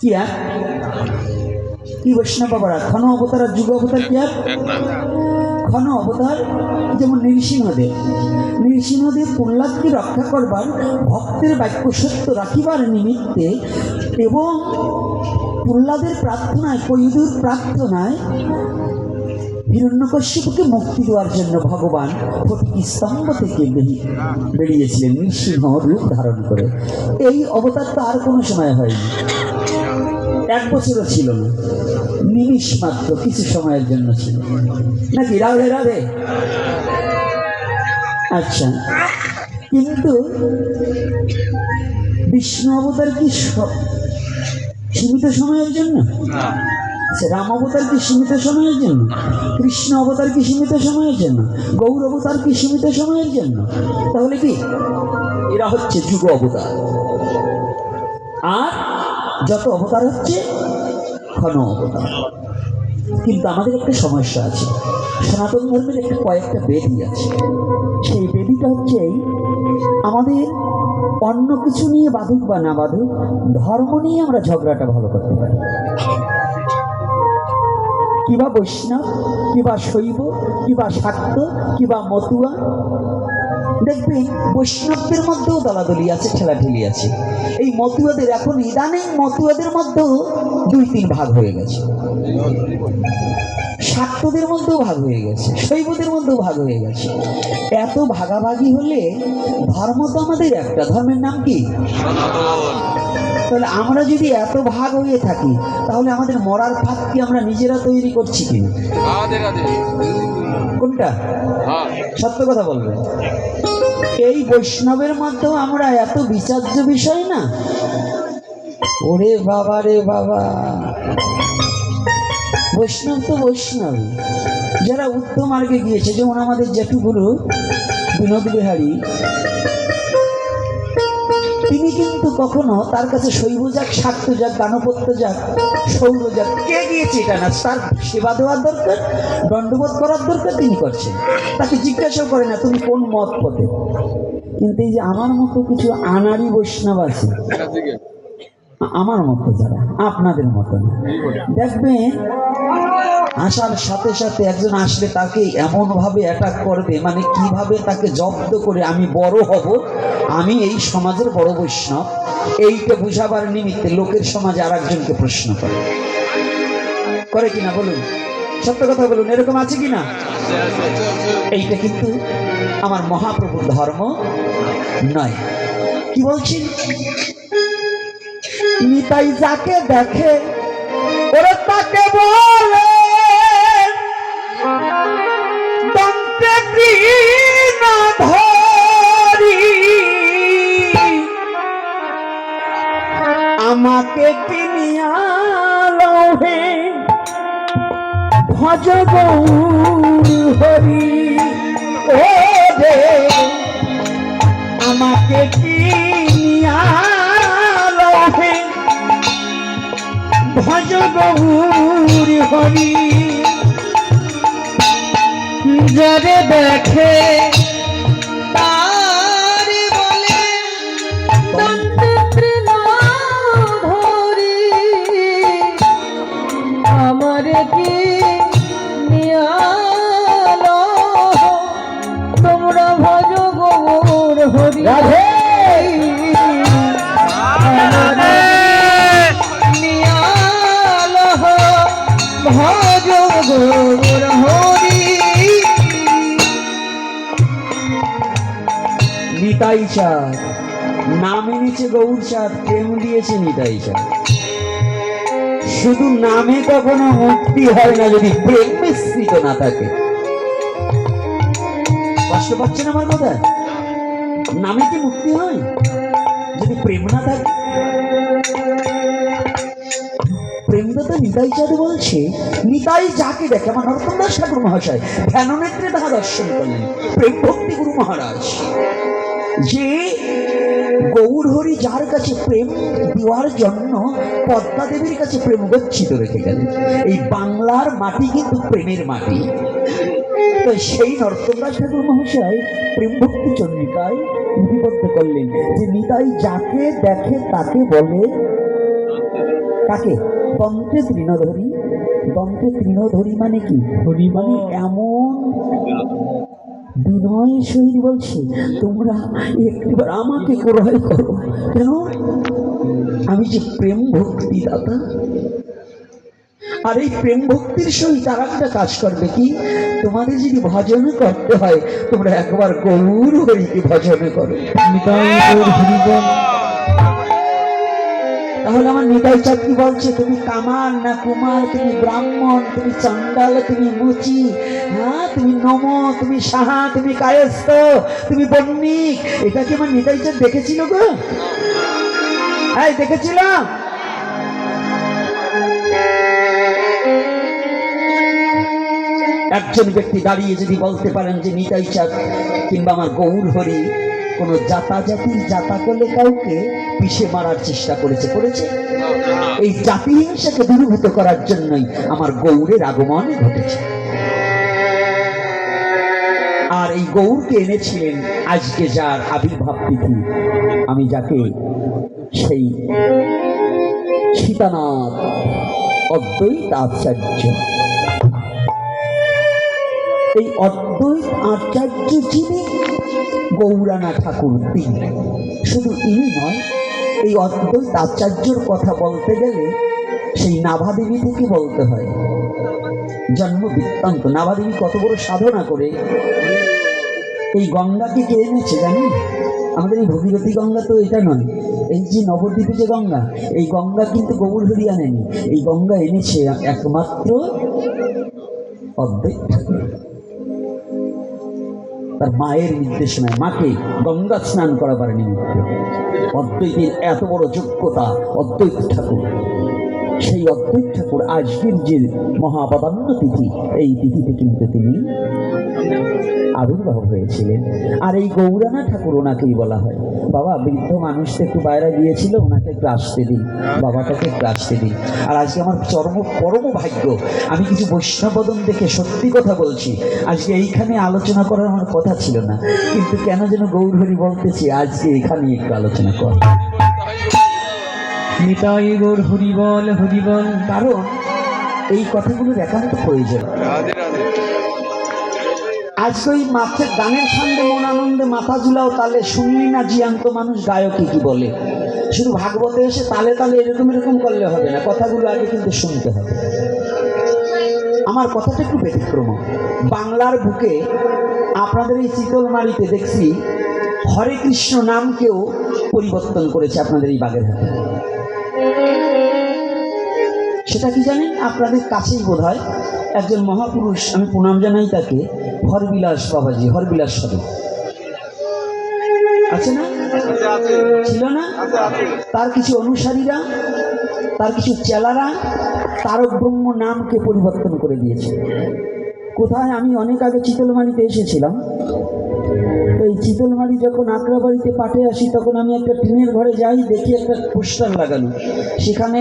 কি এক কি বৈষ্ণব বাবারা ক্ষণ অবতার আর যুগ অবতার কি এক ক্ষণ অবতার? যেমন নৃসিংহদেব। নৃসিংহদেব প্রহ্লাদকে রক্ষা করবার ভক্তের বাক্য সত্য রাখিবার নিমিত্তে এবং প্রহ্লাদের প্রার্থনায় কৈদুর প্রার্থনায় হিরণ্যকশ্যপকে মুক্তি দেওয়ার জন্য ভগবান ফটিক স্তম্ভ থেকে বেরিয়ে- বেরিয়েছিলেন। নৃসিংহ রূপ ধারণ করে। এই অবতার তো আর কোনো সময় হয়নি। এক বছরও ছিল না। নিমিষ মাত্র কিছু সময়ের জন্য ছিল। নাকি রাধে রাধে? আচ্ছা। কিন্তু বিষ্ণু অবতার কি সীমিত সময়ের জন্য? আচ্ছা, রাম অবতার কি সীমিত সময়ের জন্য? কৃষ্ণ অবতার কি সীমিত সময়ের জন্য? গৌর অবতার কি সীমিত সময়ের জন্য? তাহলে কি? এরা হচ্ছে যুগ অবতার। আর যত অবতার হচ্ছে ক্ষণ অবতার। কিন্তু আমাদের একটা সমস্যা আছে। সনাতন ধর্মের একটা কয়েকটা বেদি আছে। সেই বেদিটা হচ্ছে এই, আমাদের অন্য কিছু নিয়ে বাধুক বা না বাধুক ধর্ম নিয়ে আমরা ঝগড়াটা ভালো করতে পারি। কিবা বৈষ্ণব কিবা শৈব কিবা শাক্ত কিবা মতুয়া দেখবেন বৈষ্ণবদের মধ্যেও দলাদলি আছে, ঠেলাঠেলি আছে। এই মতুয়াদের এখন ইদানিং মতুয়াদের মধ্যেও দুই তিন ভাগ হয়ে গেছে। শাক্তদের মধ্যেও ভাগ হয়ে গেছে, শৈবদের মধ্যেও ভাগ হয়ে গেছে। এত ভাগাভাগি হলে ধর্ম তো আমাদের একটা, ধর্মের নাম কি? তাহলে আমরা যদি এত ভাগ হয়ে থাকি, তাহলে আমাদের মরার ফাঁক কি আমরা নিজেরা তৈরি করছি কিনা? কোনটা? হ্যাঁ। সত্য কথা বলবে। এই বৈষ্ণবের মাধ্যমে আমরা এত বিচার্য বিষয় না? ওরে বাবা রে বাবা। বৈষ্ণব তো বৈষ্ণব। যারা উত্তম মার্গে গিয়েছে যেমন আমাদের জেঠুগুরু বিনোদ বিহারী তিনি কিন্তু কখনো তার কাছে শৈব যাক, শাক্ত যাক গানপত্য যাক সৌর যাক, কে গিয়েছে এটা না? তার সেবা দেওয়ার দরকার, দণ্ডবোধ করার দরকার তিনি করছেন। তাকে জিজ্ঞাসাও করে না, তুমি কোন মত পথে? কিন্তু এই যে আমার মতো কিছু আনারি বৈষ্ণব আছে, আমার মতো যারা, আপনাদের মতো না। দেখবেন আসার সাথে সাথে একজন আসলে তাকে এমনভাবে অ্যাটাক করবে মানে কীভাবে তাকে জব্দ করে আমি বড় হব, আমি এই সমাজের বড় বৈষ্ণব, এইটা বুঝাবার নিমিত্তে লোকের সমাজে আর একজনকে প্রশ্ন করে। করে কিনা বলুন? সত্য কথা বলুন, এরকম আছে কিনা? এইটা কিন্তু আমার মহাপ্রভুর ধর্ম নয়। কি বলছেন? নিতাই যাকে দেখে, ওরা তাকে বলে চাঁদ নামে নিচে গৌর চাঁদ প্রেম দিয়েছে নিতাই চাঁদ শুধু নামে কখনো মুক্তি হয় না যদি প্রেম মিশ্রিত না থাকে। কষ্ট পাচ্ছেন আমার কথা? নামে কি মুক্তি হয়? যদি প্রেম না থাকে? প্রেমদাতা নিতাই চাঁদ বলছে, নিতাই যাকে দেখে আমার নরোত্তম দাস ঠাকুর মহাশয় ধ্যান নেত্রে তাহা দর্শন করলেন। প্রেম ভক্তি গুরু মহারাজ। যে গৌর হরি যার কাছে প্রেম দেওয়ার জন্য পদ্মা দেবীর কাছে প্রেম গচ্ছিত রেখে গেলেন এই বাংলার মাটি কিন্তু প্রেমের মাটি। তো সেই নরতমরাজ ঠাকুর মহাশয় প্রেম ভক্তি চন্দ্রিকায় লিপিবদ্ধ করলেন যে নিতাই যাকে দেখে তাকে বলে। তাকে দন্তে তৃণধরি। দন্তে তৃণধরি মানে কি? হরি মানে এমন বিনয় সহিত বলছে, তোমরা আমাকে ক্রয় করো। কেন? আমি যে প্রেম ভক্তি আর এই প্রেম ভক্তির সহিত একটা কাজ করবে কি? তোমাদের যদি ভজন করতে হয়, তোমরা একবার গৌর হরিকে ভজন করো। তাহলে আমার নিতাই চাকরি বলছে? তুমি কামার না কুমার তুমি ব্রাহ্মণ? তুমি চন্ডাল তুমি মুচি? হ্যাঁ তুমি নম, তুমি সাহা, তুমি কায়স্থ, তুমি বন্নিক এটা কি আমার নিতাই চাঁদ দেখেছিল গো? হ্যাঁ দেখেছিল? একজন ব্যক্তি দাঁড়িয়ে যদি বলতে পারেন যে নিতাই চাঁদ কিংবা আমার গৌর হরি কোনো জাতাজাতির জাতা করলে কাউকে পিষে মারার চেষ্টা করেছে করেছে। এই জাতি হিংসাকে দূরীভূত করার জন্যই আমার গৌরের আগমন ঘটেছে। আর এই গৌরকে এনেছিলেন আজকে যার আবির্ভাব তিথি। আমি যাকে সেই সীতানাথ অদ্বৈত আচার্য। এই অদ্বৈত আচার্য যিনি গৌরানা ঠাকুর তিনি শুধু ইনি নয়, এই অদ্বৈত আচার্যর কথা বলতে গেলে সেই নাভাদেবী থেকে বলতে হয়। জন্ম বৃত্তান্ত। নাভাদেবী কত বড় সাধনা করে। এই গঙ্গাকে কে এনেছে জানেন? আমাদের এই ভগীরথী গঙ্গা তো এটা নয়, এই যে নবদ্বীপে যে গঙ্গা, এই গঙ্গা কিন্তু গোবর হরি আনেনি এই গঙ্গা এনেছে একমাত্র অদ্বৈত। তার মায়ের নির্দেশনায় মাকে গঙ্গা স্নান করাবার নিমিত্ত। অদ্বৈতের এত বড় যোগ্যতা অদ্বৈত ঠাকুর। সেই অদ্বৈত ঠাকুর আজকের যে মহাবদান্য তিথি এই তিথিতে কিন্তু তিনি আবির্ভাব হয়েছিলেন। আর এই গৌরানা ঠাকুর ওনাকেই বলা হয়। বাবা বৃদ্ধ মানুষটা একটু বাইরে গিয়েছিল ওনাকে একটু আসতে দিন। বাবাটাকে একটু আসতে দিন। আর আজকে আমার চরম পরম ভাগ্য আমি কিছু বৈষ্ণবদন দেখে সত্যি কথা বলছি। আজকে এইখানে আলোচনা করার আমার কথা ছিল না। কিন্তু কেন যেন গৌরহরি বলতেছি আজকে এখানে একটু আলোচনা কর। নিতাই গৌর হরি বল হরি বল। কারণ এই কথাগুলোর একান্ত প্রয়োজন। আজকে ওই মাছের গানের সঙ্গে মন আনন্দে মাথা ঝুলাও, তালে শুনলি না জিয়ান্ত মানুষ গায়কে কি বলে? শুধু ভাগবতে এসে তালে তালে এরকম এরকম করলে হবে না, কথাগুলো আগে কিন্তু শুনতে হবে। আমার কথাটা একটু ব্যতিক্রম। বাংলার বুকে আপনাদের এই শীতলমারিতে দেখছি, হরে কৃষ্ণ নামকেও পরিবর্তন করেছে আপনাদের এই বাগের হাতে সেটা কি জানেন? আপনাদের কাছেই বোধ হয় একজন মহাপুরুষ, আমি প্রণাম জানাই তাকে, হরবিলাস বাবাজি, হরবিলাস সাধু। আছে না? ছিল না? তার কিছু অনুসারীরা, তার কিছু চেলারা তারক ব্রহ্ম নামকে পরিবর্তন করে দিয়েছে। কোথায়? আমি অনেক আগে চিতলমারিতে এসেছিলাম। এই চিতলমারি যখন আগ্রাবাড়িতে পাঠে আসি তখন আমি একটা টিনের ঘরে যাই দেখি একটা পোস্টার লাগানো। সেখানে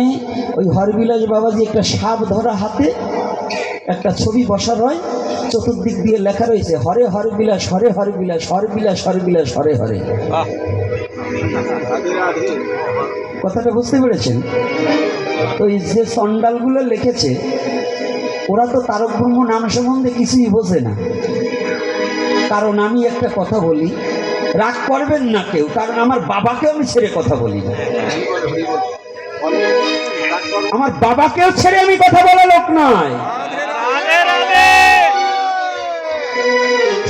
ওই হরবিলাস বাবাজি একটা সাপ ধরা হাতে একটা ছবি বসা রয় চতুর্দিক দিয়ে লেখা রয়েছে হরে হরে বিলাস হরে হরে বিলাস হরে বিলাস হরে বিলাস হরে। হরে কথাটা বুঝতে পেরেছেন? তো এই যে সন্ডালগুলো লিখেছে ওরা তো তারক ব্রহ্ম নাম সম্বন্ধে কিছুই বোঝে না। কারণ আমি একটা কথা বলি, রাগ করবেন না কেউ, কারণ আমার বাবাকে আমি ছেড়ে কথা বলি না। আমার বাবাকেও ছেড়ে আমি কথা বলা লোক নয়।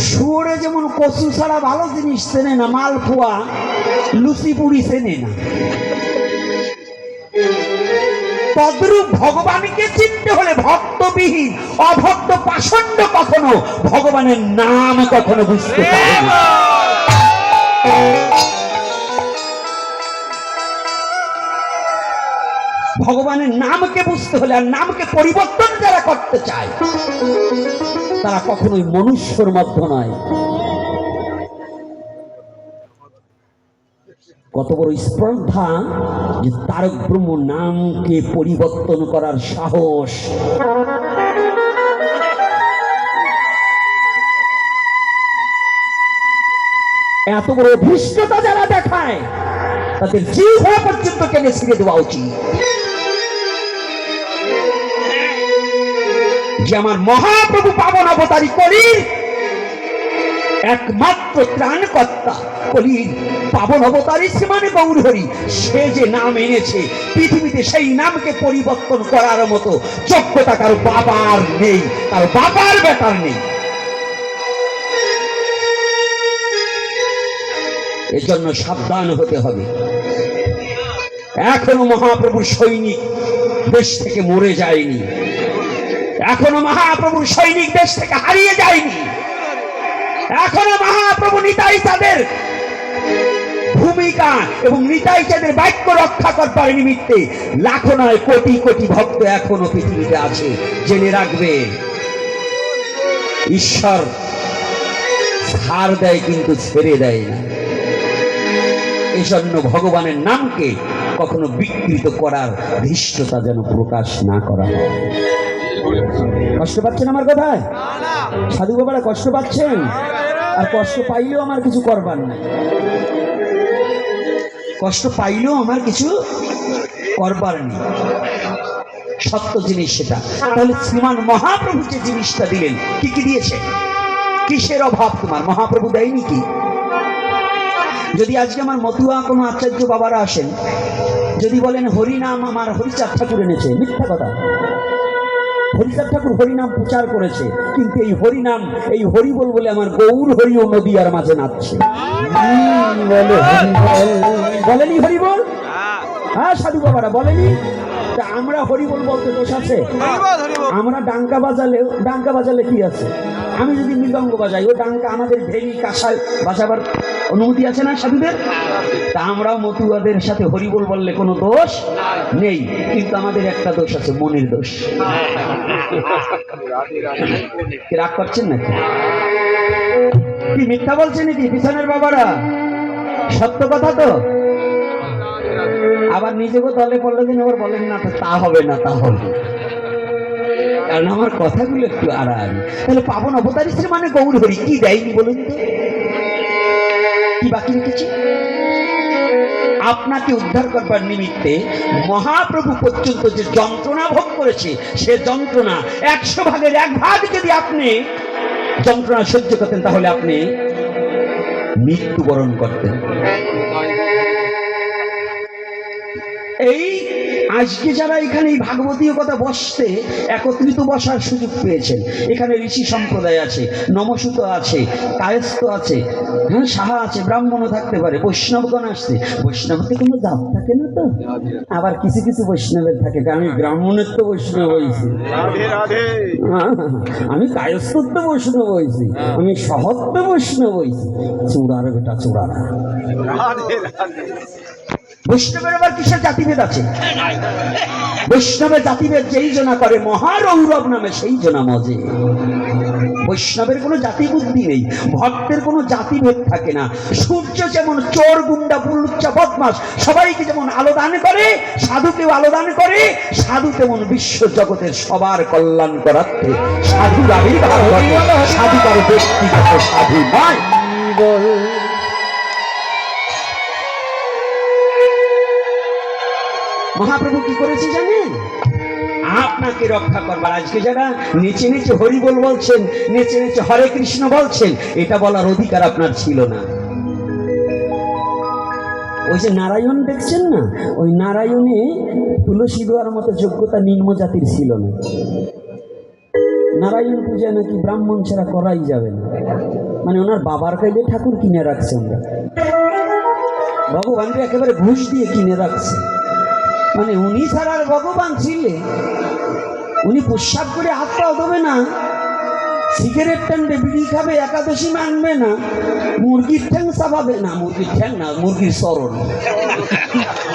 শুয়োরে যেমন কচু ছাড়া ভালো জিনিস চেনে না, মালপোয়া, লুচি পুরি চেনে না। তদ্রূপ ভগবানকে চিনতে হলে ভক্তবিহীন, অভক্ত পাষণ্ড কখনো ভগবানের নাম কখনো বুঝতে ভগবানের নামকে বুঝতে হলে আর নামকে পরিবর্তন যারা করতে চায়, তারা কখনোই মনুষ্যর মধ্য নয়। কত বড় স্পর্ধা যে তারক ব্রহ্ম নামকে পরিবর্তন করার সাহস। এত বড় অভিষ্ঠতা যারা দেখায়, তাদের যে হওয়া পর্যন্ত কেটে ছিঁড়ে দেওয়া উচিত? যে আমার মহাপ্রভু পাবন অবতারি করি একমাত্র ত্রাণকর্তা কলির পাবন অবতারী শ্রীমানে গৌরহরি, সে যে নাম এনেছে, পৃথিবীতে সেই নামকে পরিবর্তন করার মতো যোগ্যতা কারও বাবার নেই, কারও বাবার ব্যাপার নেই। এজন্য সাবধান হতে হবে। এখনও মহাপ্রভুর সৈনিক দেশ থেকে মরে যায়নি। এখনও মহাপ্রভুর সৈনিক দেশ থেকে হারিয়ে যায়নি। এখনও মহাপ্রভু নিতাই তাদের ভূমিকা এবং নিতাই তাদের বাক্য রক্ষা করবার নিমিত্তে লাখো নয় কোটি কোটি ভক্ত এখনও পৃথিবীতে আছে। জেনে রাখবে, ঈশ্বর ছাড় দেয় কিন্তু ছেড়ে দেয় না। এজন্য ভগবানের নামকে কখনো বিকৃত করার ধৃষ্টতা যেন প্রকাশ না করা হয়। কষ্ট পাচ্ছেন আমার কথায়? সাধু বাবারা কষ্ট পাচ্ছেন? আর কষ্ট পাইলেও আমার কিছু করবার নাই। কষ্ট পাইলেও আমার কিছু করবার নেই। সত্য জিনিস সেটা। তাহলে শ্রীমান মহাপ্রভু যে জিনিসটা দিলেন, কি কি দিয়েছে? কিসের অভাব তোমার? মহাপ্রভু দেয়নি কি? যদি আজকে আমার মতুয়া কোনো আচার্য বাবারা আসেন, যদি বলেন হরিনাম আমার হরিচাঁদ ঠাকুর এনেছে মিথ্যা কথা। হরিচাঁদ ঠাকুর হরিনাম প্রচার করেছে। কিন্তু এই হরিনাম এই হরি বল বলে আমার গৌর হরি ও আর মাঝে নাচছে। বলেনি বলে হরিবল। বলেনি হরিবল? হ্যাঁ সাধু বাবারা বলেনি? তা আমরা হরিবল বলতে দোষ আছে? আমরা ডাঙ্কা বাজালে ডাঙ্কা বাজালে কি আছে? আমি যদি মৃদঙ্গ বাজাই ও ডাঙ্কা আমাদের ভেরি কাঁসায় বাজাবার অনুমতি আছে না সাধুদের? তা আমরাও মতুয়াদের সাথে হরিবল বললে কোনো দোষ নেই কিন্তু আমাদের একটা দোষ আছে মনের দোষ। কি রাগ করছেন নাকি? কি মিথ্যা বলছে নাকি? পিছনের বাবারা? সত্য কথা তো? আবার নিজেকে দলে পড়লে দিন আবার বলেন, না, তা হবে না, তা হবে কারণ আমার কথাগুলো একটু আড়াআড়ি। তাহলে পাবন অবতারী শ্রী মানে গৌর হরি কি দেয়নি বলুন তো? কি বাকি রেখেছে? আপনাকে উদ্ধার করবার নিমিত্তে মহাপ্রভু পর্যন্ত যে যন্ত্রণা ভোগ করেছে, সে যন্ত্রণা একশো ভাগের এক ভাগ যদি আপনি যন্ত্রণা সহ্য করতেন, তাহলে আপনি মৃত্যুবরণ করতেন। এই আজকে যারা এখানে এই ভাগবতীয় কথা বসতে একত্রিত বসার সুযোগ পেয়েছেন এখানে ঋষি সম্প্রদায় আছে নমসূত আছে কায়স্থ আছে হ্যাঁ সাহা আছে ব্রাহ্মণও থাকতে পারে বৈষ্ণবগণ আসছে। বৈষ্ণবতে কোনো জাত থাকে না তো? আবার কিছু কিছু বৈষ্ণবের থাকে আমি ব্রাহ্মণের তো বৈষ্ণব হয়েছি। হ্যাঁ, আমি কায়স্থত্ব বৈষ্ণব হয়েছি আমি সহত্ব বৈষ্ণব হয়েছি। চূড়ার বেটা চূড়ার। বৈষ্ণবের আবার কিসের জাতিভেদ আছে? বৈষ্ণবের জাতিভেদ যেই জনা করে, মহারৌরব নামে সেই জনা মজে। বৈষ্ণবের কোনো জাতি বুদ্ধি নেই, ভক্তের কোনো জাতিভেদ থাকে না। সূর্য যেমন চোর, গুন্ডা, পুলুচ্চা বদমাস সবাইকে যেমন আলোদান করে, সাধুকেও আলোদান করে, সাধু তেমন বিশ্ব জগতের সবার কল্যাণ করার্থে সাধুর আবির্ভাব সাধু কারও ব্যক্তিগত সাধু নয়। মহাপ্রভু কি করেছে জানেন? আপনাকে রক্ষা করবার আজকে যারা নেচে নেচে হরিবল বলছেন, নেচে নেচে হরে কৃষ্ণ বলছেন, এটা বলার অধিকার আপনার ছিল না। ওই যে নারায়ণ দেখছেন না? ওই নারায়ণে তুলসী দেওয়ার মতো যোগ্যতা নিম্ন জাতির ছিল না। নারায়ণ পূজা নাকি ব্রাহ্মণ ছাড়া করাই যাবে না। মানে ওনার বাবার কাইলে ঠাকুর কিনে রাখছে আমরা। ভগবানকে একেবারে ঘুষ দিয়ে কিনে রাখছে। মানে উনি ছাড়া আর ভগবান ছিলে। উনি প্রস্রাব করে হাত পাও দেবে না। সিগারেট টানবে, বিড়ি খাবে, একাদশী মানবে না। মুরগির ঠ্যাং চাবাবে না, মুরগির ঠ্যাং না, মুরগির চরণ।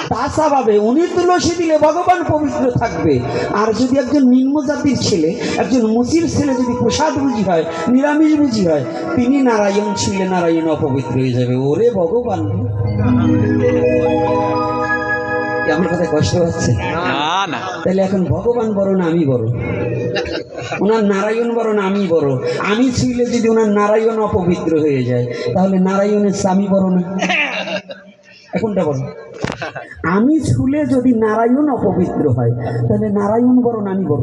তা চাবাবে উনি তুলসী দিলে ভগবান পবিত্র থাকবে। আর যদি একজন নিম্ন জাতির ছেলে, একজন মুসির ছেলে যদি প্রসাদ বুঝি হয়, নিরামিষ বুঝি হয়, তিনি নারায়ণ ছিলে, নারায়ণ অপবিত্র হয়ে যাবে। ওরে ভগবান। আমার কথা কষ্ট হচ্ছে? না না। তাহলে এখন ভগবান বড় না আমি বড়? ওনার নারায়ণ বড় না আমি বড়? আমি ছুইলে যদি ওনার নারায়ণ অপবিত্র হয়ে যায় তাহলে নারায়ণের স্বামী বড় না? এখনটা বলো। আমি ছুলে যদি নারায়ণ অপবিত্র হয় তাহলে নারায়ণ বড় না আমি বড়?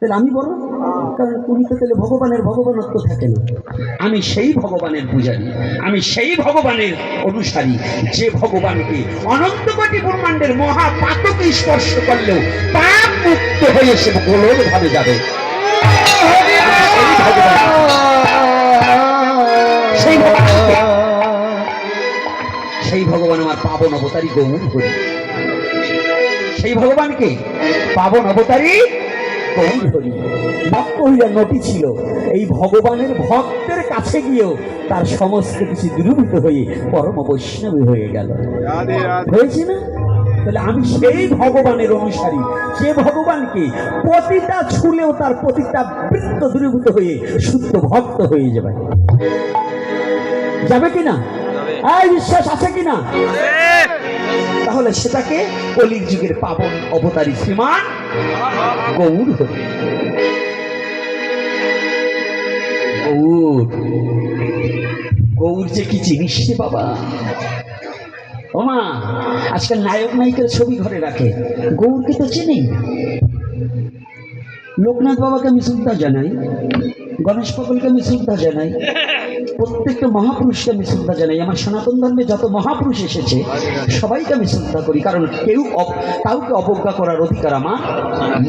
তাহলে আমি বড়? কারণ উনি তো তাহলে ভগবানের ভগবানত্ব থাকে না। আমি সেই ভগবানের পূজারী, আমি সেই ভগবানের অনুসারী, যে ভগবানকে অনন্ত কোটি ব্রহ্মাণ্ডের মহা পাতকে স্পর্শ করলেও পাপ মুক্ত হয়ে সে ভাবে যাবে। সেই ভগবান আমার পাবন অবতারী গৌর হরি সেই ভগবানকে পাবন অবতারী গৌর হরি ভক্ত হইয়া নটি ছিল এই ভগবানের ভক্তের কাছে গিয়েও তার সমস্ত কিছু দূরীভূত হয়ে পরম বৈষ্ণবী হয়ে গেল। হয়েছে না? তাহলে আমি সেই ভগবানের অনুসারী যে ভগবানকে প্রতিটা ছুলেও তার প্রতিটা বৃত্ত দূরীভূত হয়ে শুদ্ধ ভক্ত হয়ে যাবে। যাবে কিনা? এই বিশ্বাস আছে কিনা? তাহলে সেটাকে কলির যুগের পাবন অবতারী শ্রীমান গৌর হরি গৌর। গৌর যে কি জিনিস রে বাবা। ওমা আজকাল নায়ক নায়িকার ছবি ঘরে রাখে। গৌরকে তো চিনি লোকনাথ বাবাকে আমি শ্রদ্ধা জানাই। গণেশ পাগলকে আমি শ্রদ্ধা জানাই। প্রত্যেকটা মহাপুরুষকে আমি শ্রদ্ধা জানাই। আমার সনাতন ধর্মে যত মহাপুরুষ এসেছে, সবাইকে আমি শ্রদ্ধা করি। কারণ কেউ কাউকে অবজ্ঞা করার অধিকার আমার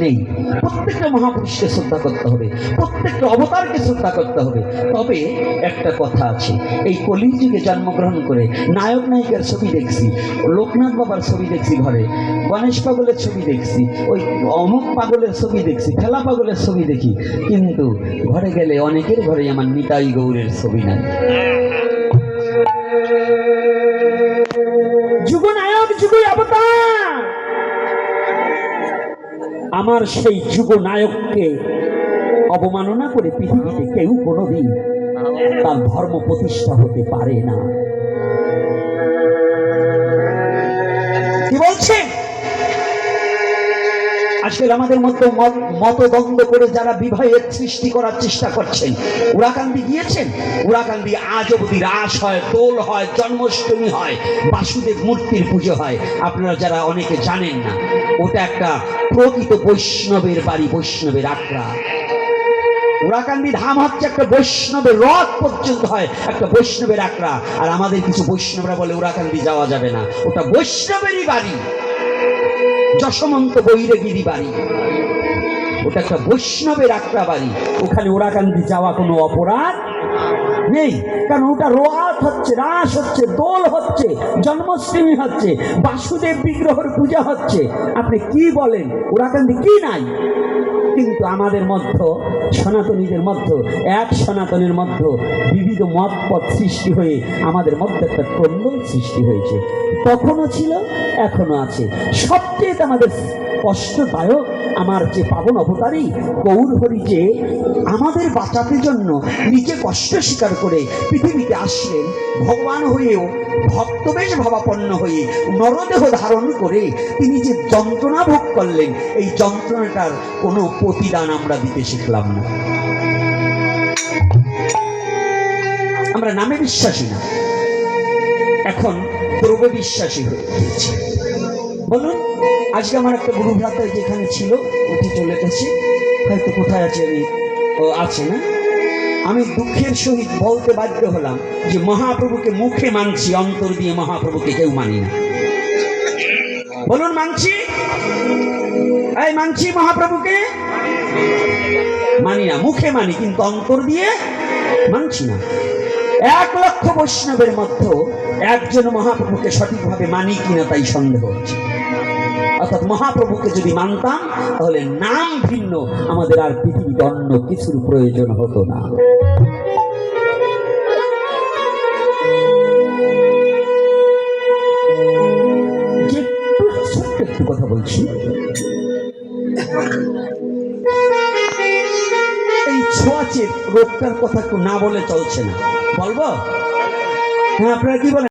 নেই। প্রত্যেকটা মহাপুরুষকে শ্রদ্ধা করতে হবে। প্রত্যেকটা অবতারকে শ্রদ্ধা করতে হবে। তবে একটা কথা আছে। এই কলির যুগে জন্মগ্রহণ করে নায়ক নায়িকার ছবি দেখছি, লোকনাথ বাবার ছবি দেখছি ঘরে, গণেশ পাগলের ছবি দেখছি, ওই অমুক পাগলের ছবি দেখছি, ফেলা পাগলের ছবি দেখি। কিন্তু ঘরে গেলে অনেকের ঘরে আমার নিতাই গৌরের ছবি নাই। আমার সেই যুগ নায়ককে অবমাননা করে পৃথিবীতে কেউ কোনোদিন তার ধর্ম প্রতিষ্ঠা হতে পারে না। কি বলছে আজকাল আমাদের মধ্যে মত- মতদ্বন্দ্ব করে যারা বিবাহের সৃষ্টি করার চেষ্টা করছেন, উড়াকান্দি গিয়েছেন? উড়াকান্দি আজ অবধি রাস হয়, দোল হয়, জন্মাষ্টমী হয়, বাসুদেব মূর্তির পুজো হয়। আপনারা যারা অনেকে জানেন না, ওটা একটা প্রকৃত বৈষ্ণবের বাড়ি, বৈষ্ণবের আখড়া। উড়াকান্দি ধাম হচ্ছে একটা বৈষ্ণবের রথ পর্যন্ত হয়, একটা বৈষ্ণবের আখড়া। আর আমাদের কিছু বৈষ্ণবরা বলে, উড়াকান্দি যাওয়া যাবে না। ওটা বৈষ্ণবেরই বাড়ি। যশমন্ত বৈরগিরি বাড়ি। ওটা একটা বৈষ্ণবের আখড়া বাড়ি। ওখানে ওরা ওরাকান্দি যাওয়া কোনো অপরাধ নেই। কারণ ওটা রোয়াত হচ্ছে, রাস হচ্ছে, দোল হচ্ছে, জন্মাষ্টমী হচ্ছে, বাসুদেব বিগ্রহর পূজা হচ্ছে। আপনি কি বলেন? ওরা ওরাকান্দি কি নাই? কিন্তু আমাদের মধ্য, সনাতনীদের মধ্য, এক সনাতনের মধ্য বিবিধ মত পথ সৃষ্টি হয়ে আমাদের মধ্যে একটা ক্রন্দন সৃষ্টি হয়েছে। তখনও ছিল এখনও আছে। সবচেয়ে আমাদের কষ্টদায়ক, আমার যে পাবন অবতারী, গৌর হরি যে আমাদের বাঁচাতে জন্য নিজে কষ্ট স্বীকার করে পৃথিবীতে আসলেন, ভগবান হয়েও ভক্তবেশ ভাবাপন্ন হয়ে নরদেহ ধারণ করে তিনি যে যন্ত্রণা ভোগ করলেন, এই যন্ত্রণাটার কোনো প্রতিদান আমরা দিতে শিখলাম না। আমরা নামে বিশ্বাসী না। এখন দ্রব্য বিশ্বাসী হয়ে গিয়েছি। বলুন, আজকে আমার একটা গুরু ভ্রাতা যেখানে ছিল, উঠে চলে গেছে। হয়তো কোথায় আছে আমি আছে না? আমি দুঃখের সহিত বলতে বাধ্য হলাম যে মহাপ্রভুকে মুখে মানছি, অন্তর দিয়ে মহাপ্রভুকে কেউ মানি না। বলুন, মানছি? মানছি মহাপ্রভুকে? মানি না, মুখে মানি, কিন্তু অন্তর দিয়ে মানছি না। এক লক্ষ বৈষ্ণবের মধ্যে একজন মহাপ্রভুকে সঠিকভাবে মানি কিনা তাই সন্দেহ হচ্ছে। অর্থাৎ মহাপ্রভুকে যদি মানতাম, তাহলে নাম ভিন্ন, আমাদের আর পৃথিবীতে অন্য কিছুর প্রয়োজন হতো না। ছোঁয়াচে রোগটার কথা একটু না বলে চলছে না। বলব? হ্যাঁ আপনারা কি বলেন?